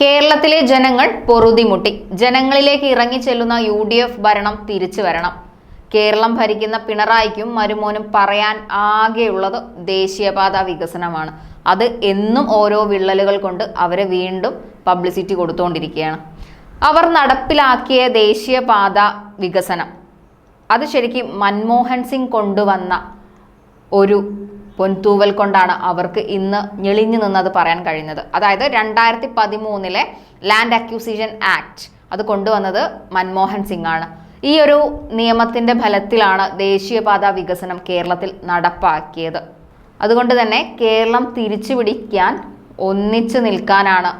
കേരളത്തിലെ ജനങ്ങൾ പൊറുതിമുട്ടി. ജനങ്ങളിലേക്ക് ഇറങ്ങിച്ചെല്ലുന്ന യു ഡി എഫ് ഭരണം തിരിച്ചു വരണം. കേരളം ഭരിക്കുന്ന പിണറായിക്കും മരുമോനും പറയാൻ ആകെയുള്ളത് ദേശീയപാത വികസനമാണ്. അത് എന്നും ഓരോ വിള്ളലുകൾ കൊണ്ട് അവരെ വീണ്ടും പബ്ലിസിറ്റി കൊടുത്തുകൊണ്ടിരിക്കുകയാണ് അവർ നടപ്പിലാക്കിയ ദേശീയപാത വികസനം. അത് ശരിക്കും മൻമോഹൻ സിംഗ് കൊണ്ടുവന്ന ഒരു പൊൻതൂവൽ കൊണ്ടാണ് അവർക്ക് ഇന്ന് ഞെളിഞ്ഞു നിന്നത് പറയാൻ കഴിയുന്നത്. അതായത് രണ്ടായിരത്തി പതിമൂന്നിലെ ലാൻഡ് അക്യൂസിഷൻ ആക്ട് അത് കൊണ്ടുവന്നത് മൻമോഹൻ സിംഗ് ആണ് ഈ ഒരു നിയമത്തിന്റെ ഫലത്തിലാണ് ദേശീയപാത വികസനം കേരളത്തിൽ നടപ്പാക്കിയത്. അതുകൊണ്ട് തന്നെ കേരളം തിരിച്ചു പിടിക്കാൻ ഒന്നിച്ചു നിൽക്കാനാണ്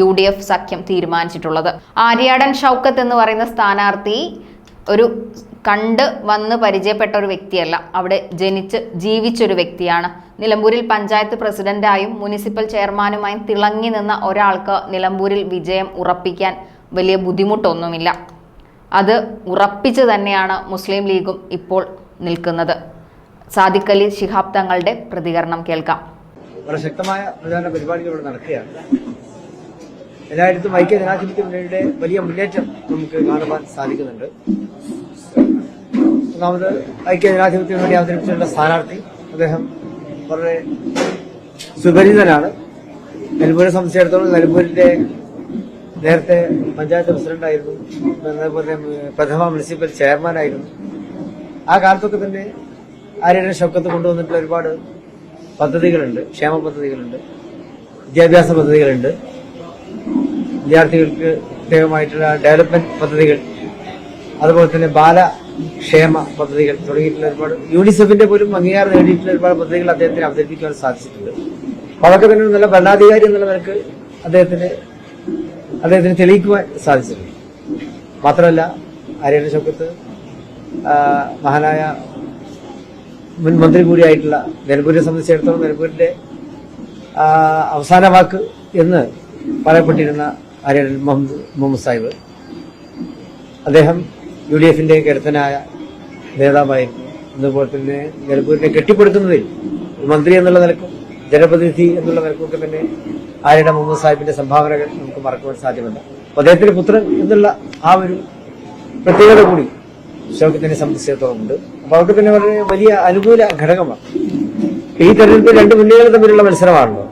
യു ഡി എഫ് സഖ്യം തീരുമാനിച്ചിട്ടുള്ളത്. ആര്യാടൻ ഷൗക്കത്ത് എന്ന് പറയുന്ന സ്ഥാനാർത്ഥി ഒരു കണ്ട് വന്ന് പരിചയപ്പെട്ട ഒരു വ്യക്തിയല്ല. അവിടെ ജനിച്ച് ജീവിച്ചൊരു വ്യക്തിയാണ്. നിലമ്പൂരിൽ പഞ്ചായത്ത് പ്രസിഡന്റായും മുനിസിപ്പൽ ചെയർമാനുമായും തിളങ്ങി നിന്ന ഒരാൾക്ക് നിലമ്പൂരിൽ വിജയം ഉറപ്പിക്കാൻ വലിയ ബുദ്ധിമുട്ടൊന്നുമില്ല. അത് ഉറപ്പിച്ച് തന്നെയാണ് മുസ്ലിം ലീഗും ഇപ്പോൾ നിൽക്കുന്നത്. സാദിഖലി ശിഹാബ് തങ്ങളുടെ പ്രതികരണം കേൾക്കാം. വളരെ ശക്തമായ പ്രചാരണ പരിപാടികൾ ഇവിടെ നടക്കുകയാണ്. എല്ലായിടത്തും ഐക്യ ജനാധിപത്യ മുന്നണിയുടെ വലിയ മുന്നേറ്റം നമുക്ക് കാണുവാൻ സാധിക്കുന്നുണ്ട്. ഒന്നാമത് ഐക്യ ജനാധിപത്യ മുന്നണി അവതരിപ്പിച്ചിട്ടുള്ള സ്ഥാനാർത്ഥി അദ്ദേഹം വളരെ സുപരിചിതനാണ്. നിലമ്പൂരെ സംബന്ധിച്ചിടത്തോളം നിലമ്പൂരിന്റെ നേരത്തെ പഞ്ചായത്ത് പ്രസിഡന്റായിരുന്നു. അതേപോലെ പ്രഥമ മുനിസിപ്പൽ ചെയർമാനായിരുന്നു. ആ കാലത്തൊക്കെ തന്നെ ആര്യയുടെ ശബ്ദത്ത് കൊണ്ടുവന്നിട്ടുള്ള ഒരുപാട് പദ്ധതികളുണ്ട്. ക്ഷേമ പദ്ധതികളുണ്ട്. വിദ്യാഭ്യാസ പദ്ധതികളുണ്ട്. വിദ്യാർത്ഥികൾക്ക് പ്രത്യേകമായിട്ടുള്ള ഡെവലപ്മെന്റ് പദ്ധതികൾ അതുപോലെ തന്നെ ബാലക്ഷേമ പദ്ധതികൾ തുടങ്ങിയിട്ടുള്ള ഒരുപാട് യൂണിസെഫിന്റെ പോലും അംഗീകാരം നേടിയിട്ടുള്ള ഒരുപാട് പദ്ധതികൾ അദ്ദേഹത്തിന് അവതരിപ്പിക്കാൻ സാധിച്ചിട്ടുണ്ട്. അപ്പൊ അതൊക്കെ തന്നെ നല്ല ഭരണാധികാരി എന്നുള്ള നിലയ്ക്ക് അദ്ദേഹത്തിന് അദ്ദേഹത്തിന് തെളിയിക്കുവാൻ സാധിച്ചിട്ടുണ്ട്. മാത്രമല്ല ആര്യന്റെ ഷൗക്കത്ത് മഹാനായ മുൻ മന്ത്രി കൂടിയായിട്ടുള്ള നിലമ്പൂരിനെ സംബന്ധിച്ചിടത്തോളം നിലമ്പൂരിന്റെ അവസാന വാക്ക് എന്ന് പറയപ്പെട്ടിരുന്ന ആര്യൻ മുഹമ്മദ് സാഹിബ്. അദ്ദേഹം യു ഡി എഫിന്റെ കരുത്തനായ നേതാവായിരുന്നു അതുപോലെ തന്നെ നിലമ്പൂരിനെ കെട്ടിപ്പടുക്കുന്നതിൽ മന്ത്രി എന്നുള്ള നിലക്കും ജനപ്രതിനിധി എന്നുള്ള നിലക്കൊക്കെ തന്നെ ആര്യയുടെ മുഹമ്മദ് സാഹിബിന്റെ സംഭാവനകൾ നമുക്ക് മറക്കുവാൻ സാധ്യമല്ല. അദ്ദേഹത്തിന്റെ പുത്രൻ എന്നുള്ള ആ ഒരു പ്രത്യേകത കൂടി ഷൗക്കത്തിനെ സംബന്ധിച്ചിടത്തോളം ഉണ്ട്. അപ്പൊ അവർക്ക് തന്നെ വളരെ വലിയ അനുകൂല ഘടകമാണ്. ഈ തെരഞ്ഞെടുപ്പിൽ രണ്ട് മുന്നണികൾ തമ്മിലുള്ള മത്സരമാണല്ലോ.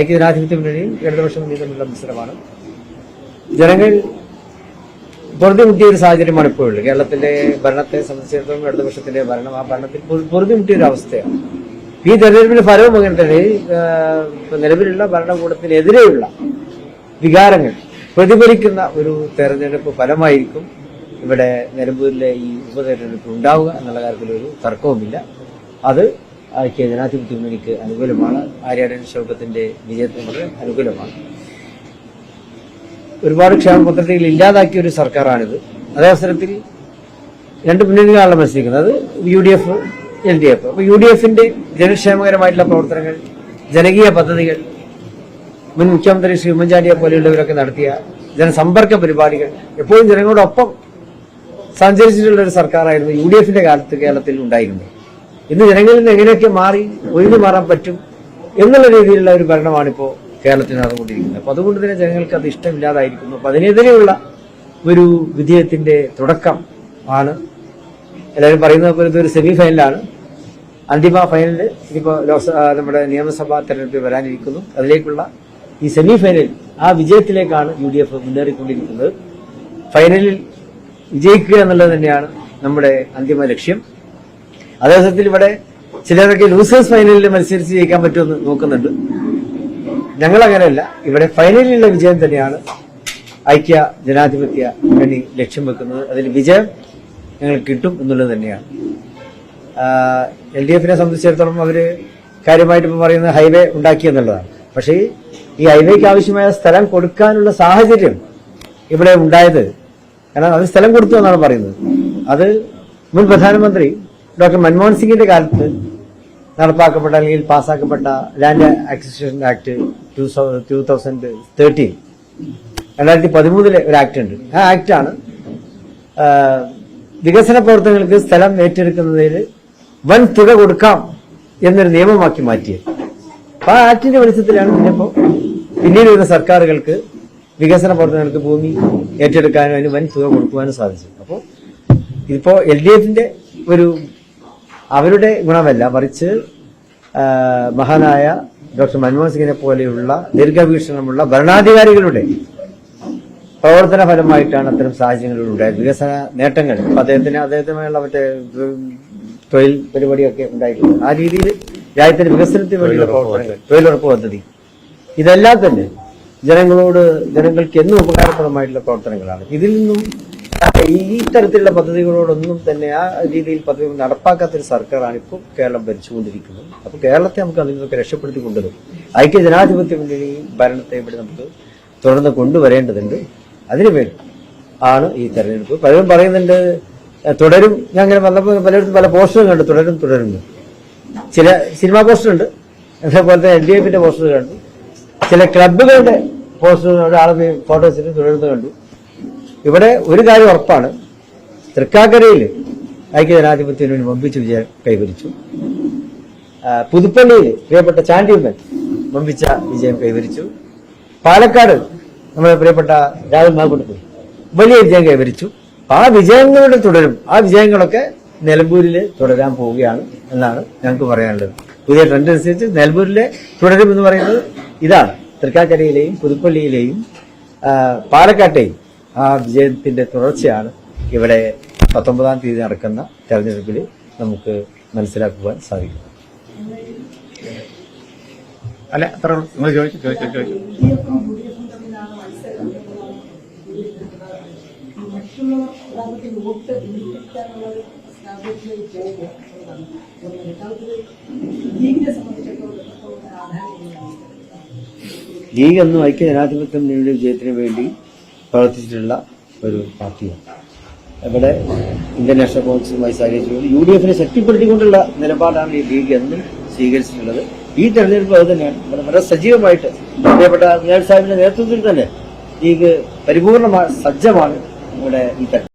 ഐക്യജനാധിപത്യ മുന്നണിയും ഇടതുപക്ഷ മുന്നണിയും തമ്മിലുള്ള മത്സരമാണ്. ജനങ്ങൾ പൊറുതി മുട്ടിയ ഒരു സാഹചര്യമാണ് ഇപ്പോഴുള്ളത് കേരളത്തിന്റെ ഭരണത്തെ സംബന്ധിച്ചിടത്തോളം ഇടതുപക്ഷത്തിന്റെ ഭരണം ആ ഭരണത്തിൽ പൊറുതി മുട്ടിയ ഒരു അവസ്ഥയാണ്. ഈ തെരഞ്ഞെടുപ്പിന്റെ ഫലവും അങ്ങനെ തന്നെ. നിലവിലുള്ള ഭരണകൂടത്തിനെതിരെയുള്ള വികാരങ്ങൾ പ്രതിഫലിക്കുന്ന ഒരു തെരഞ്ഞെടുപ്പ് ഫലമായിരിക്കും ഇവിടെ നിലമ്പൂരിലെ ഈ ഉപതെരഞ്ഞെടുപ്പ് ഉണ്ടാവുക എന്നുള്ള കാര്യത്തിൽ ഒരു തർക്കവുമില്ല. അത് ഐക്യ ജനാധിപത്യ മുന്നണിക്ക് അനുകൂലമാണ്. ആര്യാടൻ ഷൗക്കത്തിന്റെ വിജയത്തിന് വളരെ അനുകൂലമാണ്. ഒരുപാട് ക്ഷേമ പദ്ധതികൾ ഇല്ലാതാക്കിയ ഒരു സർക്കാരാണിത്. അതേ അവസരത്തിൽ രണ്ട് മുന്നണികളാണ് മത്സരിക്കുന്നത്. അത് U D F L D F അപ്പൊ യു ഡി എഫിന്റെ ജനക്ഷേമകരമായിട്ടുള്ള പ്രവർത്തനങ്ങൾ ജനകീയ പദ്ധതികൾ മുൻ മുഖ്യമന്ത്രി ശ്രീ ഉമ്മൻചാണ്ടിയെ പോലെയുള്ളവരൊക്കെ നടത്തിയ ജനസമ്പർക്ക പരിപാടികൾ എപ്പോഴും ജനങ്ങളോടൊപ്പം സഞ്ചരിച്ചിട്ടുള്ള ഒരു സർക്കാരായിരുന്നു യു ഡി എഫിന്റെ കാലത്ത് കേരളത്തിൽ ഉണ്ടായിരുന്നത്. ഇന്ന് ജനങ്ങളിൽ നിന്ന് എങ്ങനെയൊക്കെ മാറി ഒഴിഞ്ഞു മാറാൻ പറ്റും എന്നുള്ള രീതിയിലുള്ള ഒരു ഭരണമാണിപ്പോ കേരളത്തിൽ നടന്നുകൊണ്ടിരിക്കുന്നത് അപ്പൊ അതുകൊണ്ട് തന്നെ ജനങ്ങൾക്ക് അത് ഇഷ്ടമില്ലാതായിരിക്കുന്നു. അപ്പൊ അതിനെതിരെയുള്ള ഒരു വിജയത്തിന്റെ തുടക്കം ആണ്. എല്ലാവരും പറയുന്നത് പോലെ ഇതൊരു സെമി ഫൈനലാണ് അന്തിമ ഫൈനലിൽ ഇനിയിപ്പോ ലോക്സഭ നമ്മുടെ നിയമസഭാ തെരഞ്ഞെടുപ്പ് വരാനിരിക്കുന്നു. അതിലേക്കുള്ള ഈ സെമി ഫൈനൽ ആ വിജയത്തിലേക്കാണ് യു ഡി എഫ് മുന്നേറിക്കൊണ്ടിരിക്കുന്നത്. ഫൈനലിൽ വിജയിക്കുക എന്നുള്ളത് തന്നെയാണ് നമ്മുടെ അന്തിമ ലക്ഷ്യം. അതേസമയത്തിൽ ഇവിടെ ചിലരൊക്കെ ലൂസേഴ്സ് ഫൈനലിൽ മത്സരിച്ച് ജയിക്കാൻ പറ്റുമെന്ന് നോക്കുന്നുണ്ട്. ഞങ്ങൾ അങ്ങനെയല്ല ഇവിടെ ഫൈനലിലുള്ള വിജയം തന്നെയാണ് ഐക്യ ജനാധിപത്യ മുന്നണി ലക്ഷ്യം വെക്കുന്നത്. അതിൽ വിജയം ഞങ്ങൾ കിട്ടും എന്നുള്ളത് തന്നെയാണ്. എൽ ഡി എഫിനെ സംബന്ധിച്ചിടത്തോളം അവർ കാര്യമായിട്ട് ഇപ്പം പറയുന്നത് ഹൈവേ ഉണ്ടാക്കി എന്നുള്ളതാണ്. പക്ഷേ ഈ ഹൈവേക്ക് ആവശ്യമായ സ്ഥലം കൊടുക്കാനുള്ള സാഹചര്യം ഇവിടെ ഉണ്ടായത്. കാരണം അത് സ്ഥലം കൊടുത്തു എന്നാണ് പറയുന്നത്. അത് മുൻ പ്രധാനമന്ത്രി ഡോക്ടർ മൻമോഹൻ സിംഗിന്റെ കാലത്ത് നടപ്പാക്കപ്പെട്ട അല്ലെങ്കിൽ പാസ്സാക്കപ്പെട്ട land acquisition act two thousand thirteen. രണ്ടായിരത്തി പതിമൂന്നിലെ ഒരു ആക്ട് ഉണ്ട്. ആ ആക്ടാണ് വികസന പ്രവർത്തനങ്ങൾക്ക് സ്ഥലം ഏറ്റെടുക്കുന്നതിൽ വൻ തുക കൊടുക്കാം എന്നൊരു നിയമമാക്കി മാറ്റിയത്. അപ്പൊ ആ ആക്ടിന്റെ വെളിച്ചത്തിലാണ് ഇതിനിപ്പോ പിന്നീട് വരുന്ന സർക്കാരുകൾക്ക് വികസന പ്രവർത്തനങ്ങൾക്ക് ഭൂമി ഏറ്റെടുക്കാനും അതിന് വൻ തുക കൊടുക്കുവാനും സാധിച്ചു അപ്പോൾ ഇതിപ്പോ എൽ ഡി എഫിന്റെ ഒരു അവരുടെ ഗുണമല്ല മറിച്ച് മഹാനായ ഡോക്ടർ മൻമോഹൻ സിംഗിനെ പോലെയുള്ള ദീർഘവീക്ഷണമുള്ള ഭരണാധികാരികളുടെ പ്രവർത്തന ഫലമായിട്ടാണ് അത്തരം സാഹചര്യങ്ങൾ ഉണ്ടായത്. വികസന നേട്ടങ്ങൾ. അദ്ദേഹത്തിന് അദ്ദേഹത്തിനുള്ള മറ്റേ തൊഴിൽ പരിപാടിയൊക്കെ ഉണ്ടായിട്ടുണ്ട്. ആ രീതിയിൽ രാജ്യത്തിന്റെ വികസനത്തിന് വേണ്ടിയുള്ള പ്രവർത്തനങ്ങൾ തൊഴിലുറപ്പ് പദ്ധതി. ഇതെല്ലാം തന്നെ ജനങ്ങളോട് ജനങ്ങൾക്ക് എന്നും ഉപകാരപ്രദമായിട്ടുള്ള പ്രവർത്തനങ്ങളാണ്. ഇതിൽ നിന്നും ഈ തരത്തിലുള്ള പദ്ധതികളോടൊന്നും തന്നെ ആ രീതിയിൽ പദ്ധതി നടപ്പാക്കാത്ത ഒരു സർക്കാരാണ് ഇപ്പോൾ കേരളം ഭരിച്ചുകൊണ്ടിരിക്കുന്നത്. അപ്പൊ കേരളത്തെ നമുക്ക് അതിൽ നിന്നൊക്കെ രക്ഷപ്പെടുത്തി കൊണ്ടുവരും ഐക്യ ജനാധിപത്യ മുന്നണി ഭരണത്തെ ഇവിടെ നമുക്ക് തുടർന്ന് കൊണ്ടുവരേണ്ടതുണ്ട്. അതിനുവേണ്ടി ആണ് ഈ തെരഞ്ഞെടുപ്പ്. പലരും പറയുന്നുണ്ട് "ഏഹ്, തുടരും. ഞാൻ അങ്ങനെ വന്നപ്പോൾ പലയിടത്തും പല പോസ്റ്ററും കണ്ടു തുടരും തുടരുന്നു. ചില സിനിമാ പോസ്റ്റർ ഉണ്ട് അതേപോലെ തന്നെ എൽ ഡി എഫിന്റെ പോസ്റ്റർ കണ്ടു. ചില ക്ലബുകളുടെ പോസ്റ്റർ ആളുകൾ ഫോട്ടോസിൽ തുടരുന്നത് കണ്ടു. ഇവിടെ ഒരു കാര്യം ഉറപ്പാണ്. തൃക്കാക്കരയിൽ ഐക്യ ജനാധിപത്യത്തിന് വേണ്ടി വമ്പിച്ച വിജയം കൈവരിച്ചു. പുതുപ്പള്ളിയിൽ പ്രിയപ്പെട്ട ചാണ്ടിയമ്മൻ വമ്പിച്ച വിജയം കൈവരിച്ചു. പാലക്കാട് നമ്മുടെ പ്രിയപ്പെട്ട രാഹുൽ മാക്കുട്ടി വലിയ വിജയം കൈവരിച്ചു. ആ വിജയങ്ങളുടെ തുടരും. ആ വിജയങ്ങളൊക്കെ നിലമ്പൂരിൽ തുടരാൻ പോവുകയാണ് എന്നാണ് ഞങ്ങൾക്ക് പറയാനുള്ളത്. പുതിയ ട്രെൻഡ് അനുസരിച്ച് നിലമ്പൂരിലെ തുടരും എന്ന് പറയുന്നത് ഇതാണ്. തൃക്കാക്കരയിലെയും പുതുപ്പള്ളിയിലെയും പാലക്കാട്ടെയും ആ വിജയത്തിന്റെ തുടർച്ചയാണ് ഇവിടെ പത്തൊമ്പതാം തീയതി നടക്കുന്ന തെരഞ്ഞെടുപ്പിൽ നമുക്ക് മനസ്സിലാക്കുവാൻ സാധിക്കും. അല്ല അത്ര നിങ്ങൾ ചോദിച്ചു ചോദിച്ചു ചോദിച്ചു. ലീഗ് എന്നും ഐക്യ ജനാധിപത്യം നേടിയ വിജയത്തിന് വേണ്ടി പ്രവർത്തിച്ചിട്ടുള്ള ഒരു പാർട്ടിയാണ്. ഇവിടെ ഇന്ത്യൻ നാഷണൽ കോൺഗ്രസുമായി സഹകരിച്ചുകൊണ്ട് യു ഡി എഫിനെ ശക്തിപ്പെടുത്തിക്കൊണ്ടുള്ള നിലപാടാണ് ഈ ലീഗ് എന്നും സ്വീകരിച്ചിട്ടുള്ളത്. ഈ തെരഞ്ഞെടുപ്പ് അത് തന്നെയാണ്. ഇവിടെ വളരെ സജീവമായിട്ട് പ്രിയപ്പെട്ട മിയാൽ സാഹിബിന്റെ നേതൃത്വത്തിൽ തന്നെ ലീഗ് പരിപൂർണമായി സജ്ജമാണ് ഇവിടെ ഈ തെരഞ്ഞെടുപ്പ്.